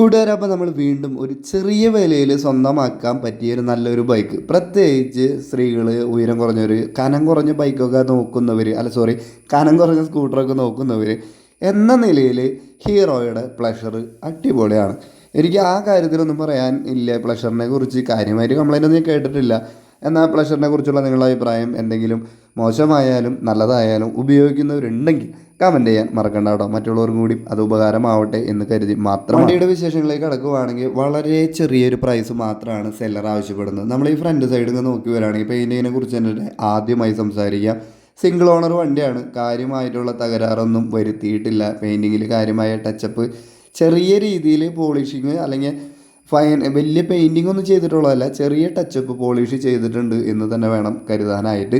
കൂട്ടുകാരെ നമ്മൾ വീണ്ടും ഒരു ചെറിയ വിലയിൽ സ്വന്തമാക്കാൻ പറ്റിയ ഒരു നല്ലൊരു ബൈക്ക് പ്രത്യേകിച്ച് സ്ത്രീകൾ ഉയരം കുറഞ്ഞവർ കനം കുറഞ്ഞ ബൈക്കൊക്കെ നോക്കുന്നവർ അല്ല സോറി കനം കുറഞ്ഞ സ്കൂട്ടറൊക്കെ നോക്കുന്നവർ എന്ന നിലയിൽ ഹീറോയുടെ പ്ലഷർ അടിപൊളിയാണ്. എനിക്ക് ആ കാര്യത്തിലൊന്നും പറയാൻ ഇല്ല. പ്ലഷറിനെ കുറിച്ച് കാര്യമായിട്ട് കംപ്ലൈന്റ് ഒന്നും കേട്ടിട്ടില്ല. എന്നാൽ പ്ലഷറിനെ കുറിച്ചുള്ള നിങ്ങളുടെ അഭിപ്രായം എന്തെങ്കിലും മോശമായാലും നല്ലതായാലും ഉപയോഗിക്കുന്നവരുണ്ടെങ്കിൽ കമന്റ് ചെയ്യാൻ മറക്കണ്ട കേട്ടോ. മറ്റുള്ളവർക്കും കൂടി അത് ഉപകാരമാവട്ടെ എന്ന് കരുതി മാത്രം വണ്ടിയുടെ വിശേഷങ്ങളിലേക്ക് കടക്കുവാണെങ്കിൽ വളരെ ചെറിയൊരു പ്രൈസ് മാത്രമാണ് സെല്ലർ ആവശ്യപ്പെടുന്നത്. നമ്മൾ ഈ ഫ്രണ്ട് സൈഡിൽ നിന്ന് നോക്കി വരികയാണെങ്കിൽ പെയിന്റിങ്ങിനെ കുറിച്ച് തന്നെ ആദ്യമായി സംസാരിക്കാം. സിംഗിൾ ഓണർ വണ്ടിയാണ്. കാര്യമായിട്ടുള്ള തകരാറൊന്നും വരുത്തിയിട്ടില്ല. പെയിന്റിങ്ങിൽ കാര്യമായ ടച്ചപ്പ് ചെറിയ രീതിയിൽ പോളിഷിങ് അല്ലെങ്കിൽ ഫൈൻ വലിയ പെയിന്റിംഗ് ഒന്നും ചെയ്തിട്ടുള്ളതല്ല ചെറിയ ടച്ചപ്പ് പോളിഷ് ചെയ്തിട്ടുണ്ട് എന്ന് തന്നെ വേണം കരുതാനായിട്ട്.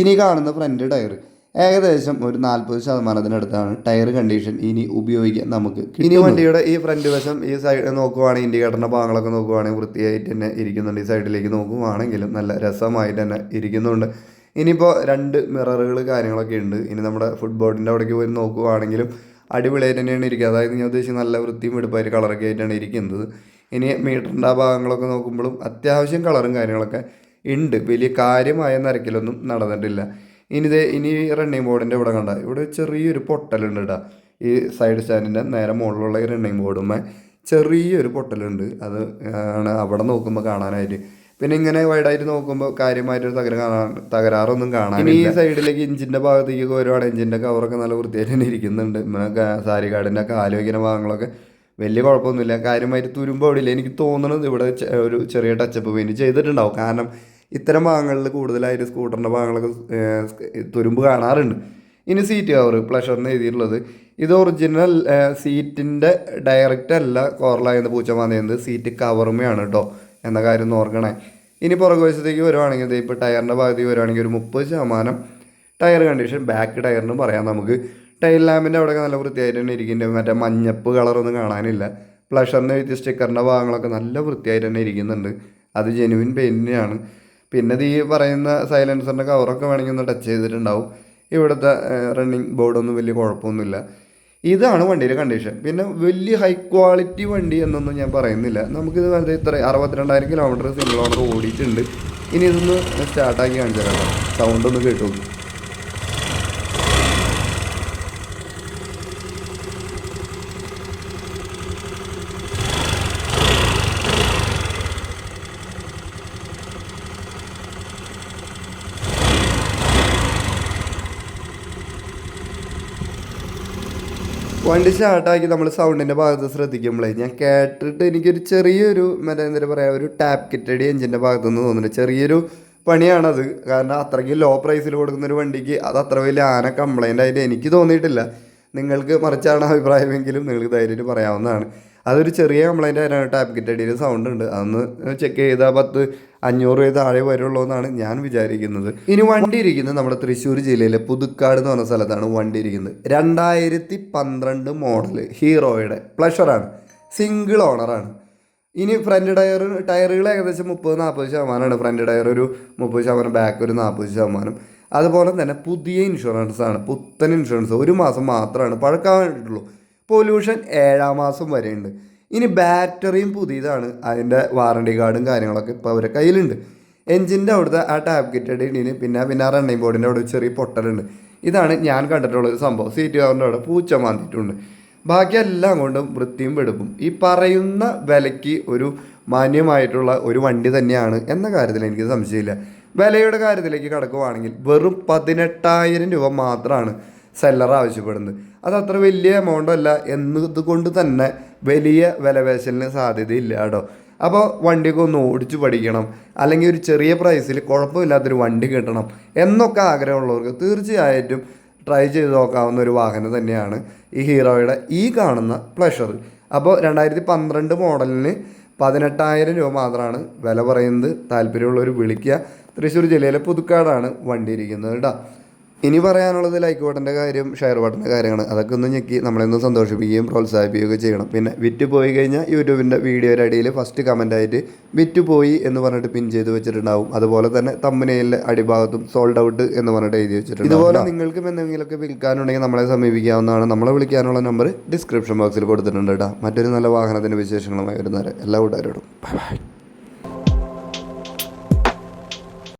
ഇനി കാണുന്ന ഫ്രണ്ട് ടയർ ഏകദേശം ഒരു നാൽപ്പത് ശതമാനത്തിനടുത്താണ് ടയർ കണ്ടീഷൻ ഇനി ഉപയോഗിക്കാൻ നമുക്ക് ഇനി വണ്ടിയുടെ ഈ ഫ്രണ്ട് വശം ഈ സൈഡ് നോക്കുവാണെങ്കിൽ ഇൻഡിക്കേറ്ററിന്റെ ഭാഗങ്ങളൊക്കെ നോക്കുവാണെങ്കിൽ വൃത്തിയായിട്ട് തന്നെ ഇരിക്കുന്നുണ്ട്. ഈ സൈഡിലേക്ക് നോക്കുവാണെങ്കിലും നല്ല രസമായിട്ട് തന്നെ ഇരിക്കുന്നുണ്ട്. ഇനിയിപ്പോൾ രണ്ട് മിററുകൾ കാര്യങ്ങളൊക്കെ ഉണ്ട്. ഇനി നമ്മുടെ ഫുട്ബോളിന്റെ അവിടേക്ക് പോയി നോക്കുവാണെങ്കിലും അടിപൊളിയായിട്ട് തന്നെയാണ് ഇരിക്കുക. അതായത് ഞാൻ ഉദ്ദേശിച്ച് നല്ല വൃത്തിയും വെടുപ്പായിട്ട് കളറൊക്കെ ആയിട്ടാണ് ഇരിക്കുന്നത്. ഇനി മീറ്ററിന്റെ ആ ഭാഗങ്ങളൊക്കെ നോക്കുമ്പോഴും അത്യാവശ്യം കളറും കാര്യങ്ങളൊക്കെ ഉണ്ട്. വലിയ കാര്യമായ നരക്കിലൊന്നും നടന്നിട്ടില്ല. ഇനി ഇത് ഇനി റണ്ണിങ് ബോർഡിന്റെ ഇവിടെ കണ്ട ഇവിടെ ചെറിയൊരു പൊട്ടലുണ്ട് കേട്ടോ ഈ സൈഡ് സ്റ്റാൻഡിന്റെ നേരെ മുകളിലുള്ള ഈ റണ്ണിങ് ബോർഡുമ്മേ ചെറിയൊരു പൊട്ടലുണ്ട്. അത് ആണ് അവിടെ നോക്കുമ്പോൾ കാണാനായിട്ട്. പിന്നെ ഇങ്ങനെ വൈഡായിട്ട് നോക്കുമ്പോൾ കാര്യമായിട്ടൊരു തകര കാണാൻ തകരാറൊന്നും കാണാൻ ഈ സൈഡിലേക്ക് ഇഞ്ചിന്റെ ഭാഗത്തേക്ക് ഒരുപാട് ഇഞ്ചിന്റെ കവറൊക്കെ നല്ല വൃത്തിയായിട്ട് തന്നെ ഇരിക്കുന്നുണ്ട്. പിന്നെ സാരി കാടിന്റെ കാൽ വയ്ക്കുന്ന ഭാഗങ്ങളൊക്കെ വലിയ കുഴപ്പമൊന്നുമില്ല. കാര്യമായിട്ട് തുരുമ്പോ അവിടെ ഇല്ല. എനിക്ക് തോന്നുന്നത് ഇവിടെ ഒരു ചെറിയ ടച്ചപ്പ് പെയിന്റ് ചെയ്തിട്ടുണ്ടാവും. കാരണം ഇത്തരം ഭാഗങ്ങളിൽ കൂടുതലായിട്ട് സ്കൂട്ടറിന്റെ ഭാഗങ്ങളൊക്കെ തുരുമ്പ് കാണാറുണ്ട്. ഇനി സീറ്റ് കവർ പ്ലഷറിന് എഴുതിയിട്ടുള്ളത്. ഇത് ഒറിജിനൽ സീറ്റിന്റെ ഡയറക്റ്റ് അല്ല കോറലായെന്ന് പൂച്ച മാന്തിയത് സീറ്റ് കവറുമയാണ് കേട്ടോ എന്ന കാര്യം ഒന്ന് ഓർക്കണേ. ഇനി പുറകു വശത്തേക്ക് വരുവാണെങ്കിൽ ഇപ്പോൾ ടയറിന്റെ ഭാഗത്തേക്ക് വരുവാണെങ്കിൽ ഒരു മുപ്പത് ശതമാനം ടയർ കണ്ടീഷൻ ബാക്ക് ടയറിന് പറയാം നമുക്ക്. ടൈൽ ലാമ്പിന്റെ അവിടെയൊക്കെ നല്ല വൃത്തിയായിട്ട് തന്നെ ഇരിക്കുന്നുണ്ട്. മറ്റേ മഞ്ഞപ്പ് കളറൊന്നും കാണാനില്ല. പ്ലഷറിന്റെ എഴുതിയ സ്റ്റിക്കറിന്റെ ഭാഗങ്ങളൊക്കെ നല്ല വൃത്തിയായിട്ട് തന്നെ ഇരിക്കുന്നുണ്ട്. അത് ജെനുവിൻ പെയിന്റിനാണ് പിന്നെ ഈ പറയുന്ന സൈലൻസറിന്റെ കവറൊക്കെ വേണമെങ്കിൽ ഒന്ന് ടച്ച് ചെയ്തിട്ടുണ്ടാവും. ഇവിടുത്തെ റണ്ണിങ് ബോർഡൊന്നും വലിയ കുഴപ്പമൊന്നുമില്ല. ഇതാണ് വണ്ടിയുടെ കണ്ടീഷൻ പിന്നെ വലിയ ഹൈ ക്വാളിറ്റി വണ്ടി എന്നൊന്നും ഞാൻ പറയുന്നില്ല. നമുക്കിത് വെറുതെ ഇത്ര അറുപത്തിരണ്ടായിരം കിലോമീറ്റർ സിംഗിൾ ഓണർ ഓടിയിട്ടുണ്ട്. ഇനി ഇതൊന്ന് സ്റ്റാർട്ടാക്കി കാണിച്ചു തരാം സൗണ്ട് ഒന്ന് കേട്ടു. വണ്ടി സ്റ്റാർട്ടാക്കി നമ്മൾ സൗണ്ടിന്റെ ഭാഗത്ത് ശ്രദ്ധിക്കുമ്പോഴേ ഞാൻ കേട്ടിട്ട് എനിക്കൊരു ചെറിയൊരു മറ്റേ എന്താ പറയുക ഒരു ടാപ്പ് കിറ്റടി എഞ്ചിന്റെ ഭാഗത്തു നിന്ന് തോന്നുന്നുണ്ട് ചെറിയൊരു പണിയാണത്. കാരണം അത്രയ്ക്ക് ലോ പ്രൈസിൽ കൊടുക്കുന്ന ഒരു വണ്ടിക്ക് അത് അത്ര വലിയ ആന കംപ്ലൈന്റ് ആയിട്ട് എനിക്ക് തോന്നിയിട്ടില്ല. നിങ്ങൾക്ക് മറിച്ചാണ് അഭിപ്രായമെങ്കിലും നിങ്ങൾക്ക് ധൈര്യമായിട്ട് പറയാവുന്നതാണ്. അതൊരു ചെറിയ കംപ്ലൈന്റ് ആയിട്ടാണ് ടാപ്പ് കിറ്റടിയിൽ സൗണ്ട് ഉണ്ട്. അതൊന്ന് ചെക്ക് ചെയ്താൽ പത്ത് അഞ്ഞൂറ് രൂപ താഴെ വരുള്ളൂ എന്നാണ് ഞാൻ വിചാരിക്കുന്നത്. ഇനി വണ്ടി ഇരിക്കുന്നത് നമ്മുടെ തൃശ്ശൂർ ജില്ലയിലെ പുതുക്കാട് എന്ന് പറഞ്ഞ സ്ഥലത്താണ് വണ്ടി ഇരിക്കുന്നത്. രണ്ടായിരത്തി പന്ത്രണ്ട് മോഡൽ ഹീറോയുടെ പ്ലഷറാണ് സിംഗിൾ ഓണറാണ് ഇനി ഫ്രണ്ട് ടയർ ടയറുകൾ ഏകദേശം മുപ്പത് നാൽപ്പത് ശതമാനമാണ്. ഫ്രണ്ട് ടയർ ഒരു മുപ്പത് ശതമാനം ബാക്ക് ഒരു നാൽപ്പത് ശതമാനം. അതുപോലെ തന്നെ പുതിയ ഇൻഷുറൻസ് ആണ്. പുത്തൻ ഇൻഷുറൻസ് ഒരു മാസം മാത്രമാണ്. പഴക്കാനായിട്ടുള്ളൂ പൊല്യൂഷൻ ഏഴാം മാസം വരെയുണ്ട്. ഇനി ബാറ്ററിയും പുതിയതാണ്. അതിന്റെ വാറണ്ടി കാർഡും കാര്യങ്ങളൊക്കെ ഇപ്പോൾ അവരുടെ കയ്യിലുണ്ട്. എഞ്ചിന്റെ അവിടുത്തെ ആ ടാപ്പ് കിറ്റഡ് ഇടീന് പിന്നെ പിന്നെ ആ റണ്ണിങ് ബോർഡിന്റെ അവിടെ ചെറിയ പൊട്ടലുണ്ട്. ഇതാണ് ഞാൻ കണ്ടിട്ടുള്ള ഒരു സംഭവം സീറ്റ് കവറിന്റെ അവിടെ പൂച്ച മാന്തിയിട്ടുണ്ട്. ബാക്കി എല്ലാം കൊണ്ടും വൃത്തിയും വെടുപ്പും. ഈ പറയുന്ന വിലയ്ക്ക് ഒരു മാന്യമായിട്ടുള്ള ഒരു വണ്ടി തന്നെയാണ് എന്ന കാര്യത്തിൽ എനിക്ക് സംശയമില്ല. വിലയുടെ കാര്യത്തിലേക്ക് കടക്കുവാണെങ്കിൽ വെറും പതിനെട്ടായിരം രൂപ മാത്രമാണ് സെല്ലർ ആവശ്യപ്പെടുന്നത്. അത് അത്ര വലിയ എമൗണ്ട് അല്ല എന്നതുകൊണ്ട് തന്നെ വലിയ വിലപേശലിന് സാധ്യതയില്ല കേട്ടോ. അപ്പോൾ വണ്ടിയൊക്കെ ഒന്ന് ഓടിച്ചു പഠിക്കണം. അല്ലെങ്കിൽ ഒരു ചെറിയ പ്രൈസിൽ കുഴപ്പമില്ലാത്തൊരു വണ്ടി കിട്ടണം എന്നൊക്കെ ആഗ്രഹമുള്ളവർക്ക് തീർച്ചയായിട്ടും ട്രൈ ചെയ്ത് നോക്കാവുന്ന ഒരു വാഹനം തന്നെയാണ് ഈ ഹീറോയുടെ ഈ കാണുന്ന പ്ലഷർ അപ്പോൾ രണ്ടായിരത്തി പന്ത്രണ്ട് മോഡലിന് പതിനെട്ടായിരം രൂപ മാത്രമാണ് വില പറയുന്നത്. താല്പര്യമുള്ളവർ വിളിക്കുക. തൃശ്ശൂർ ജില്ലയിലെ പുതുക്കാടാണ് വണ്ടി ഇരിക്കുന്നത് കേട്ടോ. ഇനി പറയാനുള്ളത് ലൈക്ക് ബട്ടന്റെ കാര്യം ഷെയർ ബട്ടന്റെ കാര്യമാണ് അതൊക്കെ ഒന്ന് ഞെക്കി നമ്മളെ ഒന്ന് സന്തോഷിപ്പിക്കുകയും പ്രോത്സാഹിപ്പിക്കുകയൊക്കെ ചെയ്യണം. പിന്നെ വിറ്റ് പോയി കഴിഞ്ഞാൽ യൂട്യൂബിന്റെ വീഡിയോയുടെ അടിയിൽ ഫസ്റ്റ് കമന്റായിട്ട് ആയിട്ട് വിറ്റ് പോയി എന്ന് പറഞ്ഞിട്ട് പിൻ ചെയ്ത് വെച്ചിട്ടുണ്ടാവും. അതുപോലെ തന്നെ തമ്മനയിലെ അടിഭാഗത്തും സോൾഡ് ഔട്ട് എന്ന് പറഞ്ഞിട്ട് എഴുതി വെച്ചിട്ടുണ്ട് ഇതുപോലെ നിങ്ങൾക്കും എന്തെങ്കിലുമൊക്കെ വിൽക്കാനുണ്ടെങ്കിൽ നമ്മളെ സമീപിക്കാവുന്നതാണ്. നമ്മളെ വിളിക്കാനുള്ള നമ്പർ ഡിസ്ക്രിപ്ഷൻ ബോക്സിൽ കൊടുത്തിട്ടുണ്ട് കേട്ടോ മറ്റൊരു നല്ല വാഹനത്തിന്റെ വിശേഷങ്ങളുമായി വരുന്നവരെ എല്ലാ കൂട്ടുകാരോടും. Bye bye